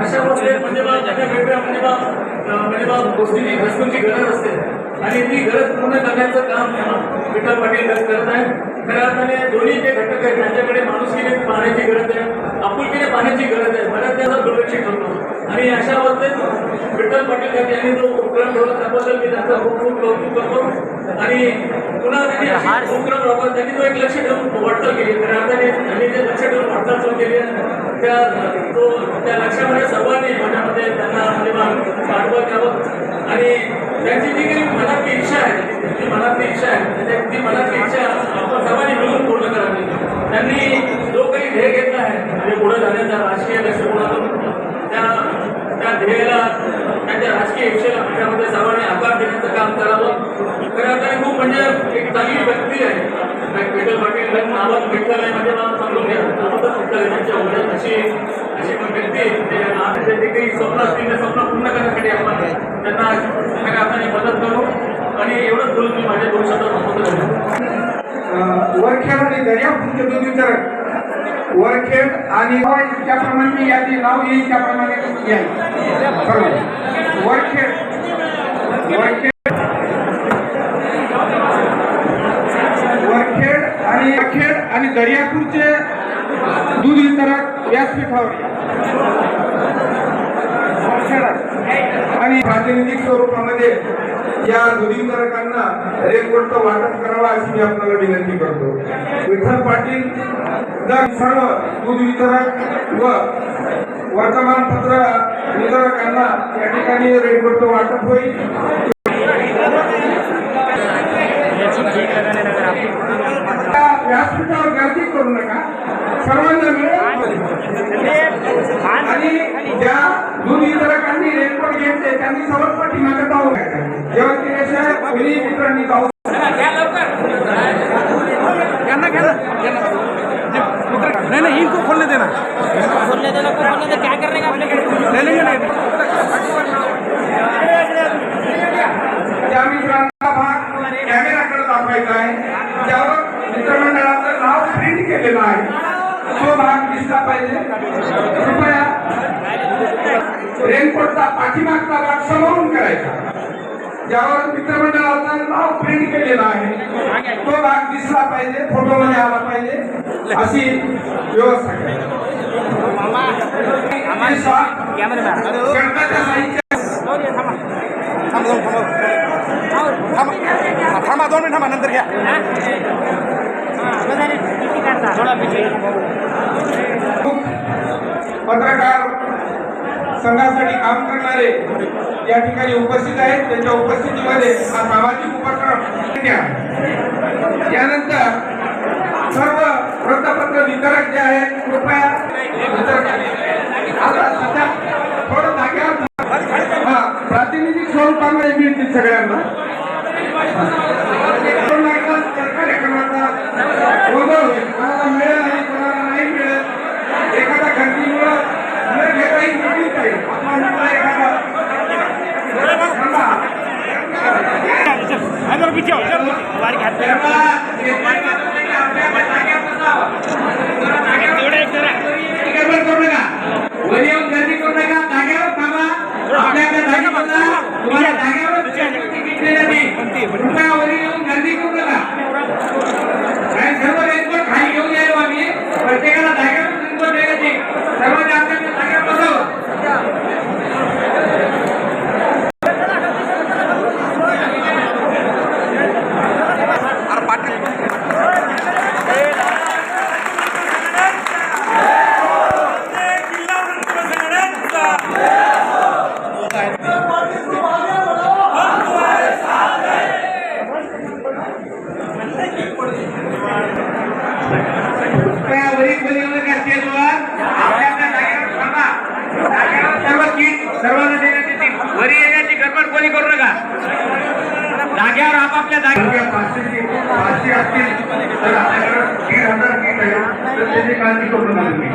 अशा म्हणजे बा त्यांना वेगवेगळ्या म्हणजे बा म्हणजे बा गोष्टीची वस्तूंची गरज असते आणि ती गरज पूर्ण करण्याचं काम विठ्ठल पाटील गट करत आहे खऱ्या अर्थाने दोन्ही जे घटक आहेत त्यांच्याकडे माणुसकीने पाहण्याची गरज आहे आपुलकीने पाहण्याची गरज आहे बऱ्याच त्याचा दुर्लक्षित होतो. आणि अशा अवस्थेत विठ्ठल पाटील गट यांनी जो उपक्रम ठेवला त्याबद्दल मी त्यांचं खूप खूप कौतुक करतो. आणि पुन्हा त्यांनी उपक्रम राबवत त्यांनी तो एक लक्ष ठेवून वाटचाल केली. खऱ्या अर्थाने त्यांनी जे लक्ष ठेवून वाटचाल सुरू केली त्या तो त्या लक्षामध्ये सर्वांनी माझ्यामध्ये त्यांना म्हणजे बा- द्यावं आणि त्यांची जी काही मनातली इच्छा आहे जी मनातली इच्छा आहे म्हणजे ती मनातली इच्छा आपण सर्वांनी मिळून पूर्ण करावी. त्यांनी जो काही ध्येय घेतला आहे म्हणजे पुढे जाण्याचा राजकीय दृष्टिकोनातून त्या त्या ध्येयाला त्यांच्या राजकीय इच्छेला त्यामध्ये सर्वांनी आकार देण्याचं काम करावं. खऱ्या अर्थाने खूप म्हणजे एक चांगली व्यक्ती आहे. विठ्ठल पाटील नावात विठ्ठल आहे म्हणजे नाव सांगून घ्या. नावातच विठ्ठल आहे त्यांच्या अशी अशी पण व्यक्ती आहे. जे काही स्वप्न असतील ते स्वप्न पूर्ण करण्यासाठी आपण त्यांना खऱ्या अर्थाने मदत करू आणि माझ्या दोन शब्द वरखेड आणि दर्यापूरचे दोन वितरक वरखेड आणि ज्याप्रमाणे मी यादी नाव येईल त्याप्रमाणे बरोबर. वरखेड. वरखेड. वरखेड आणि वरखेड आणि दर्यापूरचे दूध वितरक व्यासपीठावर आणि प्रातिनिधिक स्वरूपामध्ये या दूध वितरकांना वाटप करावं अशी मी आपल्याला विनंती करतो. विठ्ठल पाटील दर सर्व दूध वितरक व वर्तमानपत्र वितरकांना या ठिकाणी रेकॉर्डचं वाटप होईल त्या व्यासपीठावर गर्दी करू नका सर्वांना मिळेल आणि ज्या दूध वितरकांनी रेनकोट घेतले त्यांनी सर्वात पाठीमागे जाऊ नका जेव्हा कोणी मित्रांनी जाऊ नहीं नहीं इनको खोलने देना खोलने देना को खोलने दे क्या करने का अपने ले लेंगे ले लेंगे। त्या मित्रांचा भाग कॅमेराकडे दाखवायचा आहे. ज्यावर मित्रमंडळाचं नाव प्रिंट केलेलं आहे. तो भाग दिसला पाहिजे. कृपया रेनकोटचा पाठीमागचा भाग समोरून करायचा. ज्यावर मित्रमंडळाचं नाव प्रिंट केलेलं आहे. तो भाग दिसला पाहिजे फोटोमध्ये आला पाहिजे. अशी व्यवस्था करायची आणि शॉट कैमरे में गणपतीच्या साहित्य थांबा दोन थांबा थांबा थांबा दोन मिनिट थांबा नंतर घ्या. थोड़ा पीछे. पत्रकार संघासाठी काम करणारे या ठिकाणी उपस्थित आहेत. त्यांच्या उपस्थितीमध्ये हा सामाजिक उपक्रम घ्या. यानंतर सर्व वृत्तपत्र वितरक जे आहेत कृपया आता सध्या थोडं जाग्यावर हा प्रातिनिधिक स्वरूपामध्ये मिळतील सगळ्यांना. कार्यक्रमाचा गोंधळ होईल मिळेल आणि कोणाला नाही मिळेल एखादा खंडीमुळं न घेताही मिळतील काही आपण म्हटलं एखादा थांबा. इधर पीछे आओ, इधर। हमारे हाथ में तेव्हा घेतलेल्या तुम्ही आपल्या आपल्या जागेवर बसावं. तुम्ही गडबड करू नका. वर येऊन गर्दी करू नका. जागेवर थांबा. आपल्या आपल्या जागेवर बसा. तुम्हाला जागेवर तिकीट दिलं नाही. कृपया वर येऊन गर्दी करू नका आणि सर्व रेनकोट खाली घेऊन यायलो आम्ही प्रत्येकाला जागेवर रेनकोट द्यायचे सर्वांनी आपल्या आपल्या जागेवर बसावं अरे पाटील कृपया वरील बोलवलं का स्टेजवर आपल्या आपल्या जागेवर थांबा जागेवर सर्व सीट सर्वांना देण्यात येतील वरी येण्याची गडबड कोणी करू नका जागेवर आपापल्या जागी. पाचशे पाचशे असतील तर आपल्याकडे दीड हजार आहे तर त्याची काळजी करू नका तुम्ही?